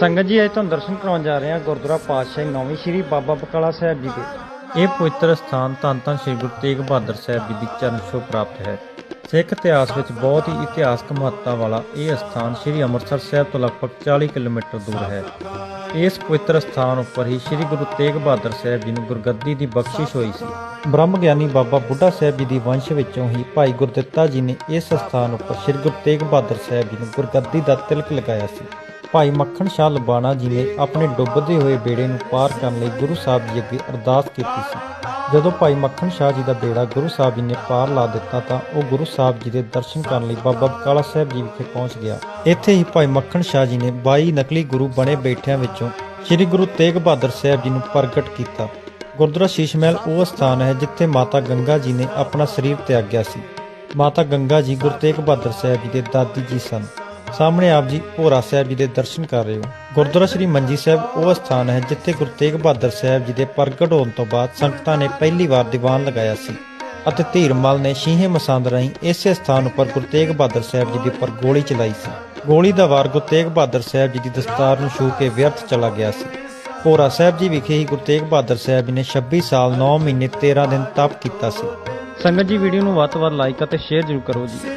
ਸੰਗਤ ਜੀ, ਅੱਜ ਤੁਹਾਨੂੰ ਦਰਸ਼ਨ ਕਰਾਉਣ ਜਾ ਰਹੇ ਹਾਂ ਗੁਰਦੁਆਰਾ ਪਾਤਸ਼ਾਹੀ ਨੌਵੀਂ ਸ਼੍ਰੀ ਬਾਬਾ ਬਕਾਲਾ ਸਾਹਿਬ ਜੀ ਦੇ। ਇਹ ਪਵਿੱਤਰ ਸਥਾਨ ਧੰਨ ਧੰਨ ਸ਼੍ਰੀ ਗੁਰੂ ਤੇਗ ਬਹਾਦਰ ਸਾਹਿਬ ਜੀ ਦੀ ਚਰਨ ਛੋਹ ਪ੍ਰਾਪਤ ਹੈ। ਸਿੱਖ ਇਤਿਹਾਸ ਵਿੱਚ ਬਹੁਤ ਹੀ ਇਤਿਹਾਸਕ ਮਹੱਤਤਾ ਵਾਲਾ ਇਹ ਸਥਾਨ ਸ਼੍ਰੀ ਅੰਮ੍ਰਿਤਸਰ ਸਾਹਿਬ ਤੋਂ ਲਗਭਗ 40 ਕਿਲੋਮੀਟਰ ਦੂਰ ਹੈ। ਇਸ ਪਵਿੱਤਰ ਸਥਾਨ ਉੱਪਰ ਹੀ ਸ਼੍ਰੀ ਗੁਰੂ ਤੇਗ ਬਹਾਦਰ ਸਾਹਿਬ ਜੀ ਨੂੰ ਗੁਰਗੱਦੀ ਦੀ ਬਖਸ਼ਿਸ਼ ਹੋਈ ਸੀ। ਬ੍ਰਹਮ ਗਿਆਨੀ ਬਾਬਾ ਬੁੱਢਾ ਸਾਹਿਬ ਜੀ ਦੀ ਵੰਸ਼ ਵਿੱਚੋਂ ਹੀ ਭਾਈ ਗੁਰਦਿੱਤਾ ਜੀ ਨੇ ਇਸ ਸਥਾਨ ਉੱਪਰ ਸ਼੍ਰੀ ਗੁਰੂ ਤੇਗ ਬਹਾਦਰ ਸਾਹਿਬ ਜੀ ਨੂੰ ਗੁਰਗੱਦੀ ਦਾ ਤਿਲਕ ਲਗਾਇਆ ਸੀ। ਭਾਈ ਮੱਖਣ ਸ਼ਾਹ ਲਬਾਣਾ ਜੀ ਨੇ ਆਪਣੇ ਡੁੱਬਦੇ ਹੋਏ ਬੇੜੇ ਨੂੰ ਪਾਰ ਕਰਨ ਲਈ ਗੁਰੂ ਸਾਹਿਬ ਜੀ ਅੱਗੇ ਅਰਦਾਸ ਕੀਤੀ ਸੀ। ਜਦੋਂ ਭਾਈ ਮੱਖਣ ਸ਼ਾਹ ਜੀ ਦਾ ਬੇੜਾ ਗੁਰੂ ਸਾਹਿਬ ਜੀ ਨੇ ਪਾਰ ਲਾ ਦਿੱਤਾ ਤਾਂ ਉਹ ਗੁਰੂ ਸਾਹਿਬ ਜੀ ਦੇ ਦਰਸ਼ਨ ਕਰਨ ਲਈ ਬਾਬਾ ਬਕਾਲਾ ਸਾਹਿਬ ਜੀ ਵਿਖੇ ਪਹੁੰਚ ਗਿਆ। ਇੱਥੇ ਹੀ ਭਾਈ ਮੱਖਣ ਸ਼ਾਹ ਜੀ ਨੇ 22 ਨਕਲੀ ਗੁਰੂ ਬਣੇ ਬੈਠਿਆਂ ਵਿੱਚੋਂ ਸ੍ਰੀ ਗੁਰੂ ਤੇਗ ਬਹਾਦਰ ਸਾਹਿਬ ਜੀ ਨੂੰ ਪ੍ਰਗਟ ਕੀਤਾ। ਗੁਰਦੁਆਰਾ ਸ਼ੀਸ਼ ਮਹਿਲ ਉਹ ਸਥਾਨ ਹੈ ਜਿੱਥੇ ਮਾਤਾ ਗੰਗਾ ਜੀ ਨੇ ਆਪਣਾ ਸਰੀਰ ਤਿਆਗਿਆ ਸੀ। ਮਾਤਾ ਗੰਗਾ ਜੀ ਗੁਰੂ ਤੇਗ ਬਹਾਦਰ ਸਾਹਿਬ ਜੀ ਦੇ ਦਾਦੀ ਜੀ ਸਨ। ਸਾਹਮਣੇ ਆਪ ਜੀ ਭੋਰਾ ਸਾਹਿਬ ਜੀ ਦੇ ਦਰਸ਼ਨ ਕਰ ਰਹੇ ਹੋ। ਗੁਰਦੁਆਰਾ ਸ੍ਰੀ ਮੰਜੀ ਸਾਹਿਬ ਉਹ ਸਥਾਨ ਹੈ ਜਿੱਥੇ ਗੁਰੂ ਤੇਗ ਬਹਾਦਰ ਸਾਹਿਬ ਜੀ ਦੇ ਪ੍ਰਗਟ ਹੋਣ ਤੋਂ ਬਾਅਦ ਸੰਗਤਾਂ ਨੇ ਪਹਿਲੀ ਵਾਰ ਦੀਵਾਨ ਲਗਾਇਆ ਸੀ ਅਤੇ ਧੀਰਮਲ ਨੇ ਸ਼ੀਹੇ ਮਸੰਦ ਰਾਹੀਂ ਇਸੇ ਸਥਾਨ ਉੱਪਰ ਗੁਰੂ ਤੇਗ ਬਹਾਦਰ ਸਾਹਿਬ ਜੀ ਦੇ ਉੱਪਰ ਗੋਲੀ ਚਲਾਈ ਸੀ। ਗੋਲੀ ਦਾ ਵਾਰ ਗੁਰੂ ਤੇਗ ਬਹਾਦਰ ਸਾਹਿਬ ਜੀ ਦੀ ਦਸਤਾਰ ਨੂੰ ਛੂ ਕੇ ਵਿਅਰਥ ਚਲਾ ਗਿਆ ਸੀ। ਭੋਰਾ ਸਾਹਿਬ ਜੀ ਵਿਖੇ ਹੀ ਗੁਰੂ ਤੇਗ ਬਹਾਦਰ ਸਾਹਿਬ ਜੀ ਨੇ 26 ਸਾਲ 9 ਮਹੀਨੇ 13 ਦਿਨ ਤਪ ਕੀਤਾ ਸੀ। ਸੰਗਤ ਜੀ ਵੀਡੀਓ ਨੂੰ ਵੱਧ ਤੋਂ ਵੱਧ ਲਾਈਕ ਅਤੇ ਸ਼ੇਅਰ ਜ਼ਰੂਰ ਕਰੋ ਜੀ।